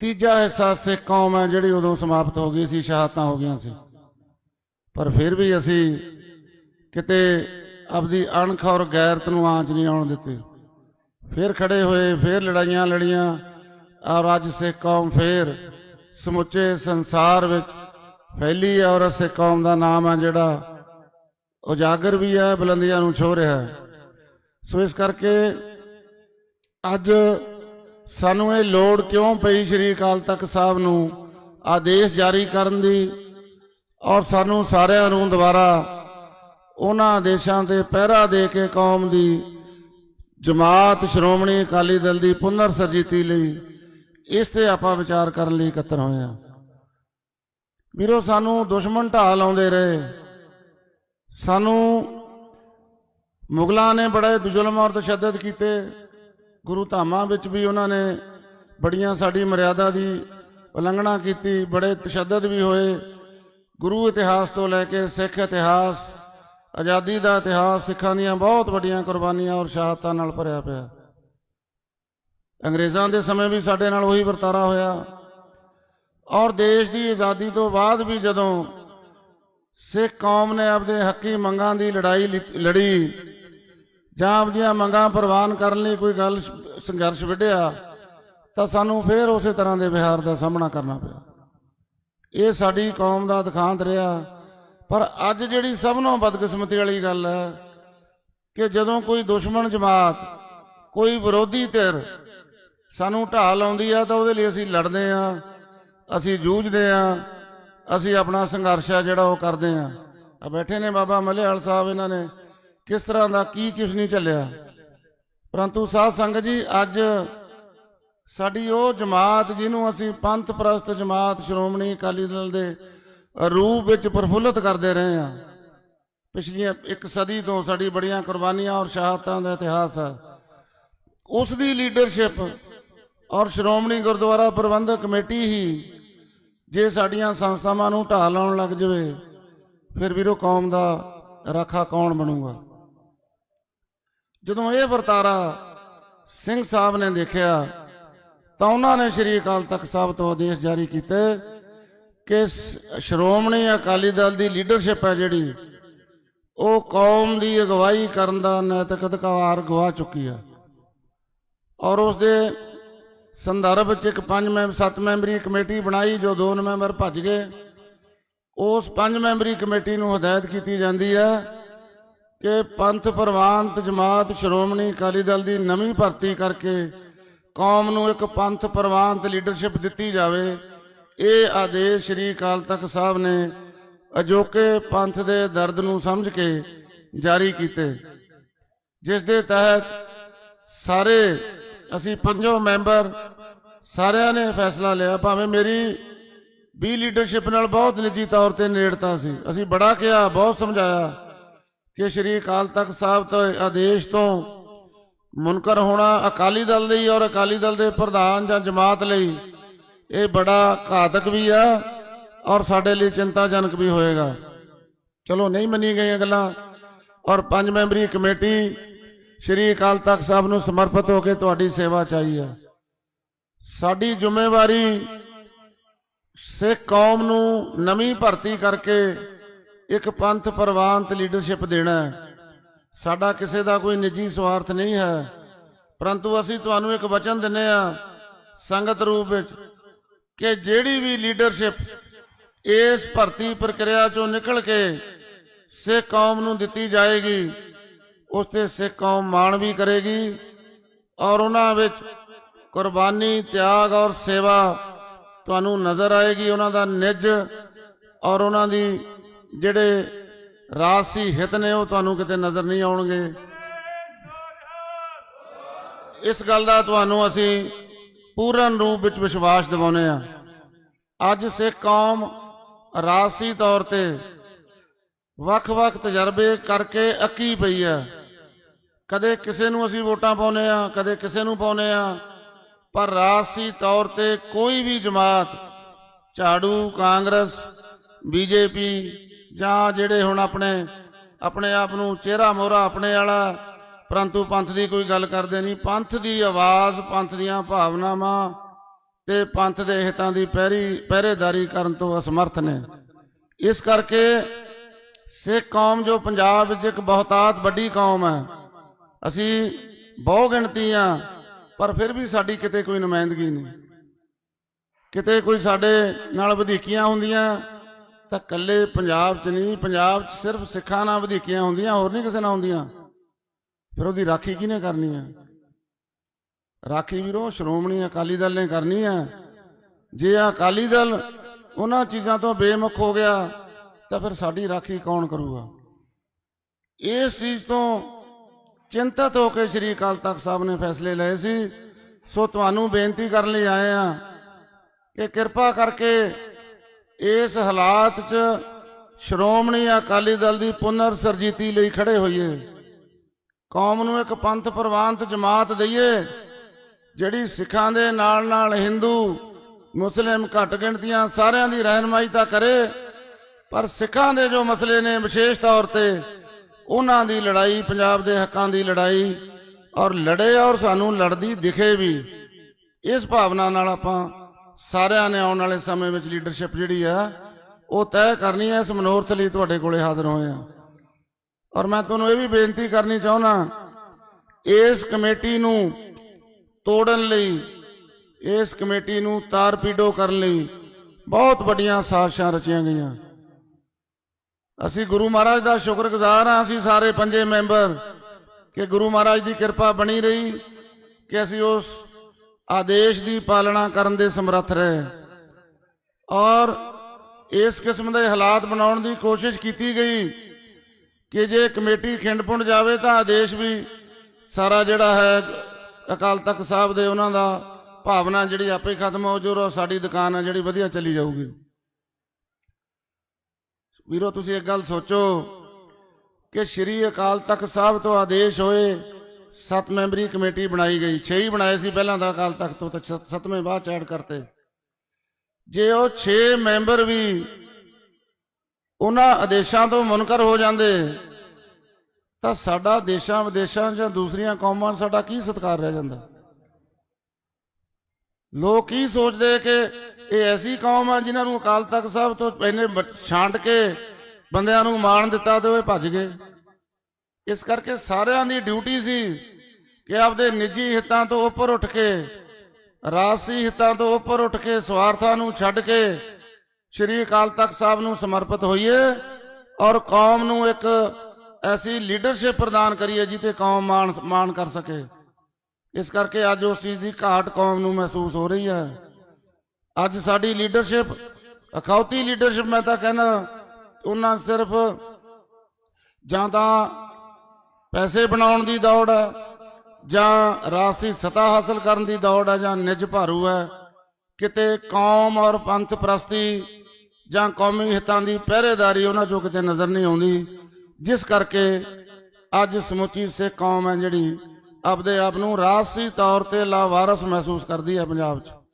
ਤੀਜਾ ਹਿੱਸਾ ਸਿੱਖ ਕੌਮ ਹੈ ਜਿਹੜੀ ਉਦੋਂ ਸਮਾਪਤ ਹੋ ਗਈ ਸੀ, ਸ਼ਹਾਦਤਾਂ ਹੋ ਗਈਆਂ ਸੀ। ਪਰ ਫਿਰ ਵੀ ਅਸੀਂ ਕਿਤੇ ਆਪਦੀ ਅਣਖ ਔਰ ਗੈਰਤ ਨੂੰ ਆਂਚ ਨਹੀਂ ਆਉਣ ਦਿੱਤੀ। ਫਿਰ ਖੜੇ ਹੋਏ, ਫਿਰ ਲੜਾਈਆਂ ਲੜੀਆਂ ਔਰ ਅੱਜ ਸਿੱਖ ਕੌਮ ਫਿਰ ਸਮੁੱਚੇ ਸੰਸਾਰ ਵਿੱਚ ਫੈਲੀ ਹੈ ਔਰ ਸਿੱਖ ਕੌਮ ਦਾ ਨਾਮ ਹੈ ਜਿਹੜਾ ਉਜਾਗਰ ਵੀ ਹੈ, ਬੁਲੰਦੀਆਂ ਨੂੰ ਛੋ ਰਿਹਾ ਸੋ ਇਸ ਕਰਕੇ ਅੱਜ ਸਾਨੂੰ ਇਹ ਲੋੜ ਕਿਉਂ ਪਈ ਸ਼੍ਰੀ ਅਕਾਲ ਤਖਤ ਸਾਹਿਬ ਨੂੰ ਆਦੇਸ਼ ਜਾਰੀ ਕਰਨ ਦੀ ਔਰ ਸਾਨੂੰ ਸਾਰਿਆਂ ਨੂੰ ਦੁਬਾਰਾ ਉਹਨਾਂ ਆਦੇਸ਼ਾਂ ਤੇ ਪਹਿਰਾ ਦੇ ਕੇ ਕੌਮ ਦੀ ਜਮਾਤ ਸ਼੍ਰੋਮਣੀ ਅਕਾਲੀ ਦਲ ਦੀ ਪੁਨਰ ਸਰਜੀਤੀ ਲਈ ਇਸ ਤੇ ਆਪਾਂ ਵਿਚਾਰ ਕਰਨ ਲਈ ਇਕੱਤਰ ਹੋਏ ਹਾਂ। ਵੀਰੋ, ਸਾਨੂੰ ਦੁਸ਼ਮਣ ਢਾਹ ਲਾਉਂਦੇ ਰਹੇ। ਸਾਨੂੰ ਮੁਗਲਾਂ ਨੇ ਬੜੇ ਜ਼ੁਲਮ ਔਰ ਤਸ਼ੱਦਦ ਕੀਤੇ। ਗੁਰੂ ਧਾਮਾਂ ਵਿੱਚ ਵੀ ਉਹਨਾਂ ਨੇ ਬੜੀਆਂ ਸਾਡੀ ਮਰਿਆਦਾ ਦੀ ਉਲੰਘਣਾ ਕੀਤੀ, ਬੜੇ ਤਸ਼ੱਦਦ ਵੀ ਹੋਏ। ਗੁਰੂ ਇਤਿਹਾਸ ਤੋਂ ਲੈ ਕੇ ਸਿੱਖ ਇਤਿਹਾਸ, ਆਜ਼ਾਦੀ ਦਾ ਇਤਿਹਾਸ, ਸਿੱਖਾਂ ਦੀਆਂ ਬਹੁਤ ਵੱਡੀਆਂ ਕੁਰਬਾਨੀਆਂ ਔਰ ਸ਼ਹਾਦਤਾਂ ਨਾਲ ਭਰਿਆ ਪਿਆ। ਅੰਗਰੇਜ਼ਾਂ ਦੇ ਸਮੇਂ ਵੀ ਸਾਡੇ ਨਾਲ ਉਹੀ ਵਰਤਾਰਾ ਹੋਇਆ। ਔਰ ਦੇਸ਼ ਦੀ ਆਜ਼ਾਦੀ ਤੋਂ ਬਾਅਦ ਵੀ ਜਦੋਂ ਸਿੱਖ ਕੌਮ ਨੇ ਆਪਦੇ ਹੱਕੀ ਮੰਗਾਂ ਦੀ ਲੜਾਈ ਲਿ- ਲੜੀ ਜਾਂ ਆਪਦੀਆਂ ਮੰਗਾਂ ਪ੍ਰਵਾਨ ਕਰਨ ਲਈ ਕੋਈ ਗੱਲ ਸੰਘਰਸ਼ ਵਿੱਢਿਆ, ਤਾਂ ਸਾਨੂੰ ਫੇਰ ਉਸੇ ਤਰ੍ਹਾਂ ਦੇ ਵਿਹਾਰ ਦਾ ਸਾਹਮਣਾ ਕਰਨਾ ਪਿਆ। ਇਹ ਸਾਡੀ ਕੌਮ ਦਾ ਦਿਖਾਂਤ ਰਿਹਾ। ਪਰ ਅੱਜ ਜਿਹੜੀ ਸਭ ਨੂੰ ਬਦਕਿਸਮਤੀ ਵਾਲੀ ਗੱਲ ਹੈ ਕਿ ਜਦੋਂ ਕੋਈ ਦੁਸ਼ਮਣ ਜਮਾਤ, ਕੋਈ ਵਿਰੋਧੀ ਧਿਰ ਸਾਨੂੰ ਢਾਹ ਲਾਉਂਦੀ ਆ, ਤਾਂ ਉਹਦੇ ਲਈ ਅਸੀਂ ਲੜਦੇ ਆ, ਅਸੀਂ ਜੂਝਦੇ ਆ, ਅਸੀਂ ਆਪਣਾ ਸੰਘਰਸ਼ ਆ ਜਿਹੜਾ ਉਹ ਕਰਦੇ ਆ। ਆ ਬੈਠੇ ਨੇ ਬਾਬਾ ਮਲਿਆਲ ਸਾਹਿਬ ਇਹਨਾਂ ਨੇ। ਕਿਸ ਤਰ੍ਹਾਂ ਦਾ, ਕੀ ਕੁਛ ਨਹੀਂ ਚੱਲਿਆ। ਪਰੰਤੂ ਸਾਧ ਸੰਗਤ ਜੀ, ਅੱਜ ਸਾਡੀ ਉਹ ਜਮਾਤ ਜਿਹਨੂੰ ਅਸੀਂ ਪੰਥ ਪ੍ਰਸਤ ਜਮਾਤ ਸ਼੍ਰੋਮਣੀ ਅਕਾਲੀ ਦਲ ਦੇ ਰੂਪ ਵਿੱਚ ਪ੍ਰਫੁੱਲਤ ਕਰਦੇ ਰਹੇ ਹਾਂ। ਪਿਛਲੀਆਂ ਇੱਕ ਸਦੀ ਤੋਂ ਸਾਡੀ ਬੜੀਆਂ ਕੁਰਬਾਨੀਆਂ ਔਰ ਸ਼ਹਾਦਤਾਂ ਦਾ ਇਤਿਹਾਸ ਹੈ ਉਸ ਦੀ ਲੀਡਰਸ਼ਿਪ ਔਰ ਸ਼੍ਰੋਮਣੀ ਗੁਰਦੁਆਰਾ ਪ੍ਰਬੰਧਕ ਕਮੇਟੀ ਹੀ ਜੇ ਸਾਡੀਆਂ ਸੰਸਥਾਵਾਂ ਨੂੰ ਢਾਹ ਲਾਉਣ ਲੱਗ ਜਾਵੇ, ਫਿਰ ਵੀਰੋ ਕੌਮ ਦਾ ਰਾਖਾ ਕੌਣ ਬਣੂਗਾ? ਜਦੋਂ ਇਹ ਵਰਤਾਰਾ ਸਿੰਘ ਸਾਹਿਬ ਨੇ ਦੇਖਿਆ, ਤਾਂ ਉਹਨਾਂ ਨੇ ਸ਼੍ਰੀ ਅਕਾਲ ਤਖਤ ਸਾਹਿਬ ਤੋਂ ਆਦੇਸ਼ ਜਾਰੀ ਕੀਤੇ ਕਿ ਸ਼੍ਰੋਮਣੀ ਅਕਾਲੀ ਦਲ ਦੀ ਲੀਡਰਸ਼ਿਪ ਹੈ ਜਿਹੜੀ, ਉਹ ਕੌਮ ਦੀ ਅਗਵਾਈ ਕਰਨ ਦਾ ਨੈਤਿਕ ਅਧਿਕਾਰ ਗਵਾ ਚੁੱਕੀ ਹੈ। ਔਰ ਉਸ ਦੇ ਸੰਦਰਭ ਵਿੱਚ ਇੱਕ ਪੰਜ ਮੈਂਬਰ ਸੱਤ ਮੈਂਬਰੀ ਕਮੇਟੀ ਬਣਾਈ, ਜੋ ਦੋ ਮੈਂਬਰ ਭੱਜ ਗਏ। ਉਸ ਪੰਜ ਮੈਂਬਰੀ ਕਮੇਟੀ ਨੂੰ ਹਦਾਇਤ ਕੀਤੀ ਜਾਂਦੀ ਹੈ ਕਿ ਪੰਥ ਪ੍ਰਵਾਨਤ ਜਮਾਤ ਸ਼੍ਰੋਮਣੀ ਅਕਾਲੀ ਦਲ ਦੀ ਨਵੀਂ ਭਰਤੀ ਕਰਕੇ ਕੌਮ ਨੂੰ ਇੱਕ ਪੰਥ ਪ੍ਰਵਾਨਤ ਲੀਡਰਸ਼ਿਪ ਦਿੱਤੀ ਜਾਵੇ, ਇਹ ਆਦੇਸ਼ ਸ੍ਰੀ ਅਕਾਲ ਤਖਤ ਸਾਹਿਬ ਨੇ ਅਜੋਕੇ ਪੰਥ ਦੇ ਦਰਦ ਨੂੰ ਸਮਝ ਕੇ ਜਾਰੀ ਕੀਤੇ। ਜਿਸ ਦੇ ਤਹਿਤ ਸਾਰੇ, ਅਸੀਂ ਪੰਜੋ ਮੈਂਬਰ ਸਾਰਿਆਂ ਨੇ ਫੈਸਲਾ ਲਿਆ, ਭਾਵੇਂ ਮੇਰੀ ਵੀ ਲੀਡਰਸ਼ਿਪ ਨਾਲ ਬਹੁਤ ਨਿੱਜੀ ਤੌਰ ਤੇ ਨੇੜਤਾ ਸੀ। ਅਸੀਂ ਬੜਾ ਕਿਹਾ, ਬਹੁਤ ਸਮਝਾਇਆ। ਕਿ ਸ਼੍ਰੀ ਅਕਾਲ ਤਖਤ ਸਾਹਿਬ ਤੋਂ ਆਦੇਸ਼ ਤੋਂ ਮੁਨਕਰ ਹੋਣਾ ਅਕਾਲੀ ਦਲ ਲਈ ਔਰ ਅਕਾਲੀ ਦਲ ਦੇ ਪ੍ਰਧਾਨ ਜਾਂ ਜਮਾਤ ਲਈ ਇਹ ਬੜਾ ਘਾਤਕ ਵੀ ਆ ਔਰ ਸਾਡੇ ਲਈ ਚਿੰਤਾਜਨਕ ਵੀ ਹੋਏਗਾ। ਚਲੋ ਨਹੀਂ ਮੰਨੀ ਗਈਆਂ ਗੱਲਾਂ ਔਰ ਪੰਜ ਮੈਂਬਰੀ ਕਮੇਟੀ ਸ਼੍ਰੀ ਅਕਾਲ ਤਖਤ ਸਾਹਿਬ ਨੂੰ ਸਮਰਪਿਤ ਹੋ ਕੇ ਤੁਹਾਡੀ ਸੇਵਾ ਚਾਹੀ ਹੈ ਸਾਡੀ ਜ਼ਿੰਮੇਵਾਰੀ ਸਿੱਖ ਕੌਮ ਨੂੰ ਨਵੀਂ ਭਰਤੀ ਕਰਕੇ ਇੱਕ ਪੰਥ ਪ੍ਰਵਾਨਤ ਲੀਡਰਸ਼ਿਪ ਦੇਣਾ ਸਾਡਾ ਕਿਸੇ ਦਾ ਕੋਈ ਨਿੱਜੀ ਸਵਾਰਥ ਨਹੀਂ ਹੈ। ਪਰੰਤੂ ਅਸੀਂ ਤੁਹਾਨੂੰ ਇੱਕ ਵਚਨ ਦਿੰਨੇ ਆ ਸੰਗਤ ਰੂਪ ਵਿੱਚ, ਕਿ ਜਿਹੜੀ ਵੀ ਲੀਡਰਸ਼ਿਪ ਇਸ ਭਰਤੀ ਪ੍ਰਕਿਰਿਆ ਚੋਂ ਨਿਕਲ ਕੇ ਸਿੱਖ ਕੌਮ ਨੂੰ ਦਿੱਤੀ ਜਾਏਗੀ, ਉਸ ਤੇ ਸਿੱਖ ਕੌਮ ਮਾਣ ਵੀ ਕਰੇਗੀ ਔਰ ਉਹਨਾਂ ਵਿੱਚ ਕੁਰਬਾਨੀ, ਤਿਆਗ ਔਰ ਸੇਵਾ ਤੁਹਾਨੂੰ ਨਜ਼ਰ ਆਏਗੀ, ਉਹਨਾਂ ਦਾ ਨਿੱਜ ਔਰ ਉਹਨਾਂ ਦੀ ਜਿਹੜੇ ਰਾਜਸੀ ਹਿੱਤ ਨੇ ਉਹ ਤੁਹਾਨੂੰ ਕਿਤੇ ਨਜ਼ਰ ਨਹੀਂ ਆਉਣਗੇ। ਇਸ ਗੱਲ ਦਾ ਤੁਹਾਨੂੰ ਅਸੀਂ ਪੂਰਨ ਰੂਪ ਵਿੱਚ ਵਿਸ਼ਵਾਸ ਦਿਵਾਉਂਦੇ ਆ ਅੱਜ ਸਿੱਖ ਕੌਮ ਰਾਜਸੀ ਤੌਰ ਤੇ ਵੱਖ-ਵੱਖ ਤਜਰਬੇ ਕਰਕੇ ਅੱਕੀ ਪਈ ਹੈ। ਕਦੇ ਕਿਸੇ ਨੂੰ ਅਸੀਂ ਵੋਟਾਂ ਪਾਉਨੇ ਆ ਕਦੇ ਕਿਸੇ ਨੂੰ ਪਾਉਨੇ ਆ ਪਰ ਰਾਜਸੀ ਤੌਰ ਤੇ ਕੋਈ ਵੀ ਜਮਾਤ, ਝਾੜੂ, ਕਾਂਗਰਸ, ਬੀਜੇਪੀ ਜਾਂ ਜਿਹੜੇ ਹੁਣ ਆਪਣੇ ਆਪਣੇ ਆਪ ਨੂੰ ਚਿਹਰਾ ਮੋਹਰਾ ਆਪਣੇ ਵਾਲਾ, ਪਰੰਤੂ ਪੰਥ ਦੀ ਕੋਈ ਗੱਲ ਕਰਦੇ ਨਹੀਂ। ਪੰਥ ਦੀ ਆਵਾਜ਼, ਪੰਥ ਦੀਆਂ ਭਾਵਨਾਵਾਂ ਤੇ ਪੰਥ ਦੇ ਹਿੱਤਾਂ ਦੀ ਪਹਿਰੀ, ਪਹਿਰੇਦਾਰੀ ਕਰਨ ਤੋਂ ਅਸਮਰਥ ਨੇ। ਇਸ ਕਰਕੇ ਸਿੱਖ ਕੌਮ ਜੋ ਪੰਜਾਬ ਵਿੱਚ ਇੱਕ ਬਹੁਤਾਤ ਵੱਡੀ ਕੌਮ ਹੈ, ਅਸੀਂ ਬਹੁ ਗਿਣਤੀ ਆ ਪਰ ਫਿਰ ਵੀ ਸਾਡੀ ਕਿਤੇ ਕੋਈ ਨੁਮਾਇੰਦਗੀ ਨਹੀਂ। ਕਿਤੇ ਕੋਈ ਸਾਡੇ ਨਾਲ ਵਧੀਕੀਆਂ ਹੁੰਦੀਆਂ ਤਾਂ ਕੱਲੇ ਪੰਜਾਬ 'ਚ ਨਹੀਂ, ਪੰਜਾਬ 'ਚ ਸਿਰਫ ਸਿੱਖਾਂ ਨਾਲ ਵਧੀਕੀਆਂ ਹੁੰਦੀਆਂ, ਹੋਰ ਨਹੀਂ ਕਿਸੇ ਨਾਲ ਹੁੰਦੀਆਂ। ਫਿਰ ਉਹਦੀ ਰਾਖੀ ਕਿਹਨੇ ਕਰਨੀ ਹੈ ਰਾਖੀ ਵੀਰੋ, ਸ਼੍ਰੋਮਣੀ ਅਕਾਲੀ ਦਲ ਨੇ ਕਰਨੀ ਹੈ ਜੇ ਅਕਾਲੀ ਦਲ ਉਹਨਾਂ ਚੀਜ਼ਾਂ ਤੋਂ ਬੇਮੁਖ ਹੋ ਗਿਆ, ਤਾਂ ਫਿਰ ਸਾਡੀ ਰਾਖੀ ਕੌਣ ਕਰੂਗਾ? ਇਸ ਚੀਜ਼ ਤੋਂ ਚਿੰਤਤ ਹੋ ਕੇ ਸ੍ਰੀ ਅਕਾਲ ਤਖਤ ਸਾਹਿਬ ਨੇ ਫੈਸਲੇ ਲਏ ਸੀ। ਸੋ ਤੁਹਾਨੂੰ ਬੇਨਤੀ ਕਰਨ ਲਈ ਆਏ ਆ ਕਿ ਕਿਰਪਾ ਕਰਕੇ ਇਸ ਹਾਲਾਤ 'ਚ ਸ਼੍ਰੋਮਣੀ ਅਕਾਲੀ ਦਲ ਦੀ ਪੁਨਰ ਸਰਜੀਤੀ ਲਈ ਖੜੇ ਹੋਈਏ। ਕੌਮ ਨੂੰ ਇੱਕ ਪੰਥ ਪ੍ਰਵਾਨਤ ਜਮਾਤ ਦਈਏ, ਜਿਹੜੀ ਸਿੱਖਾਂ ਦੇ ਨਾਲ ਨਾਲ ਹਿੰਦੂ, ਮੁਸਲਿਮ ਘੱਟ ਗਿਣਤੀਆਂ ਸਾਰਿਆਂ ਦੀ ਰਹਿਨਮਾਈ ਤਾਂ ਕਰੇ, ਪਰ ਸਿੱਖਾਂ ਦੇ ਜੋ ਮਸਲੇ ਨੇ ਵਿਸ਼ੇਸ਼ ਤੌਰ ਤੇ, ਉਹਨਾਂ ਦੀ ਲੜਾਈ, ਪੰਜਾਬ ਦੇ ਹੱਕਾਂ ਦੀ ਲੜਾਈ, ਔਰ ਲੜੇ ਔਰ ਸਾਨੂੰ ਲੜਦੀ ਦਿਖੇ ਵੀ। ਇਸ ਭਾਵਨਾ ਨਾਲ ਆਪਾਂ ਸਾਰਿਆਂ ਨੇ ਆਉਣ ਵਾਲੇ ਸਮੇਂ ਵਿੱਚ ਲੀਡਰਸ਼ਿਪ ਜਿਹੜੀ ਆ, ਉਹ ਤੈਅ ਕਰਨੀ ਹੈ ਇਸ ਮਨੋਰਥ ਲਈ ਤੁਹਾਡੇ ਕੋਲੇ ਹਾਜ਼ਰ ਹੋਏ ਆ। ਔਰ ਮੈਂ ਤੁਹਾਨੂੰ ਇਹ ਵੀ ਬੇਨਤੀ ਕਰਨੀ ਚਾਹੁੰਦਾ, ਇਸ ਕਮੇਟੀ ਨੂੰ ਤੋੜਨ ਲਈ, ਇਸ ਕਮੇਟੀ ਨੂੰ ਤਾਰਪੀਡੋ ਕਰਨ ਲਈ ਬਹੁਤ ਵੱਡੀਆਂ ਸਾਜ਼ਿਸ਼ਾਂ ਰਚੀਆਂ ਗਈਆਂ। ਅਸੀਂ ਗੁਰੂ ਮਹਾਰਾਜ ਦਾ ਸ਼ੁਕਰਗੁਜ਼ਾਰ ਹਾਂ, ਅਸੀਂ ਸਾਰੇ ਪੰਜੇ ਮੈਂਬਰ, ਕਿ ਗੁਰੂ ਮਹਾਰਾਜ ਦੀ ਕਿਰਪਾ ਬਣੀ ਰਹੀ, ਕਿ ਅਸੀਂ ਉਸ ਆਦੇਸ਼ ਦੀ ਪਾਲਣਾ ਕਰਨ ਦੇ ਸਮਰੱਥ ਰਹੇ। ਔਰ ਇਸ ਕਿਸਮ ਦੇ ਹਾਲਾਤ ਬਣਾਉਣ ਦੀ ਕੋਸ਼ਿਸ਼ ਕੀਤੀ ਗਈ ਕਿ ਜੇ ਕਮੇਟੀ ਖਿੰਡਪੁੰਡ ਜਾਵੇ ਤਾਂ ਆਦੇਸ਼ ਵੀ ਸਾਰਾ ਜਿਹੜਾ ਹੈ, ਅਕਾਲ ਤਖਤ ਸਾਹਿਬ ਦੇ ਉਹਨਾਂ ਦਾ ਭਾਵਨਾ ਜਿਹੜੀ ਆਪੇ ਖਤਮ ਹੋ ਜੂ ਔਰ ਸਾਡੀ ਦੁਕਾਨ ਹੈ ਜਿਹੜੀ ਵਧੀਆ ਚੱਲੀ ਜਾਊਗੀ। ਵੀਰੋ, ਤੁਸੀਂ ਇੱਕ ਗੱਲ ਸੋਚੋ ਕਿ ਸ੍ਰੀ ਅਕਾਲ ਤਖਤ ਸਾਹਿਬ ਤੋਂ ਆਦੇਸ਼ ਹੋਏ ਸੱਤ ਮੈਂਬਰੀ ਕਮੇਟੀ ਬਣਾਈ ਗਈ। 6 ਹੀ ਬਣਾਏ ਸੀ ਪਹਿਲਾਂ ਦਾ ਅਕਾਲ ਤਖਤ ਤੋਂ ਤੇ ਸੱਤਵੇਂ ਬਾਅਦ ਚ ਐਡ ਕਰਤੇ। ਜੇ ਉਹ 6 ਮੈਂਬਰ ਵੀ ਉਹਨਾਂ ਆਦੇਸ਼ਾਂ ਤੋਂ ਮੁਨਕਰ ਹੋ ਜਾਂਦੇ, ਤਾਂ ਸਾਡਾ ਦੇਸ਼ਾਂ ਵਿਦੇਸ਼ਾਂ ਜਾਂ ਦੂਸਰੀਆਂ ਕੌਮਾਂ ਸਾਡਾ ਕੀ ਸਤਿਕਾਰ ਰਹਿ ਜਾਂਦਾ? ਲੋਕ ਕੀ ਸੋਚਦੇ ਕਿ ਇਹ ਐਸੀ ਕੌਮ ਆ ਜਿਨ੍ਹਾਂ ਨੂੰ ਅਕਾਲ ਤਖਤ ਸਾਹਿਬ ਤੋਂ ਇਹਨੇ ਛਾਂਟ ਕੇ ਬੰਦਿਆਂ ਨੂੰ ਮਾਣ ਦਿੱਤਾ ਤੇ ਉਹ ਭੱਜ ਗਏ। ਇਸ ਕਰਕੇ ਸਾਰਿਆਂ ਦੀ ਡਿਊਟੀ ਸੀ ਕਿ ਆਪਦੇ ਨਿੱਜੀ ਹਿੱਤਾਂ ਤੋਂ ਉੱਪਰ ਉੱਠ ਕੇ, ਰਾਜਸੀ ਹਿੱਤਾਂ ਤੋਂ ਉੱਪਰ ਉੱਠ ਕੇ ਸਵਾਰਥਾਂ ਨੂੰ ਛੱਡ ਕੇ ਸ੍ਰੀ ਅਕਾਲ ਤਖਤ ਸਾਹਿਬ ਨੂੰ ਸਮਰਪਿਤ ਹੋਈਏ ਔਰ ਕੌਮ ਨੂੰ ਇੱਕ ਐਸੀ ਲੀਡਰਸ਼ਿਪ ਪ੍ਰਦਾਨ ਕਰੀਏ ਜਿੱਤੇ ਕੌਮ ਮਾਣ ਮਾਣ ਕਰ ਸਕੇ। ਇਸ ਕਰਕੇ ਅੱਜ ਉਸ ਚੀਜ਼ ਦੀ ਘਾਟ ਕੌਮ ਨੂੰ ਮਹਿਸੂਸ ਹੋ ਰਹੀ ਹੈ। ਅੱਜ ਸਾਡੀ ਲੀਡਰਸ਼ਿਪ ਅਖੌਤੀ ਲੀਡਰਸ਼ਿਪ ਮੈਂ ਤਾਂ ਕਹਿੰਦਾ, ਉਹਨਾਂ ਸਿਰਫ ਜਾਂ ਤਾਂ ਪੈਸੇ ਬਣਾਉਣ ਦੀ ਦੌੜ ਹੈ ਜਾਂ ਰਾਸੀ ਸਤਾ ਹਾਸਲ ਕਰਨ ਦੀ ਦੌੜ ਹੈ ਜਾਂ ਨਿਜ ਭਾਰੂ ਹੈ ਕਿਤੇ ਕੌਮ ਔਰ ਪੰਥ ਪ੍ਰਸਤੀ ਜਾਂ ਕੌਮੀ ਹਿੱਤਾਂ ਦੀ ਪਹਿਰੇਦਾਰੀ ਉਹਨਾਂ ਚੋਂ ਕਿਤੇ ਨਜ਼ਰ ਨਹੀਂ ਆਉਂਦੀ, ਜਿਸ ਕਰਕੇ ਅੱਜ ਸਮੁੱਚੀ ਸਿੱਖ ਕੌਮ ਹੈ ਜਿਹੜੀ ਆਪਦੇ ਆਪ ਨੂੰ ਰਾਜਸੀ ਤੌਰ ਤੇ ਲਾਵਾਰਸ ਮਹਿਸੂਸ ਕਰਦੀ ਹੈ ਪੰਜਾਬ 'ਚ।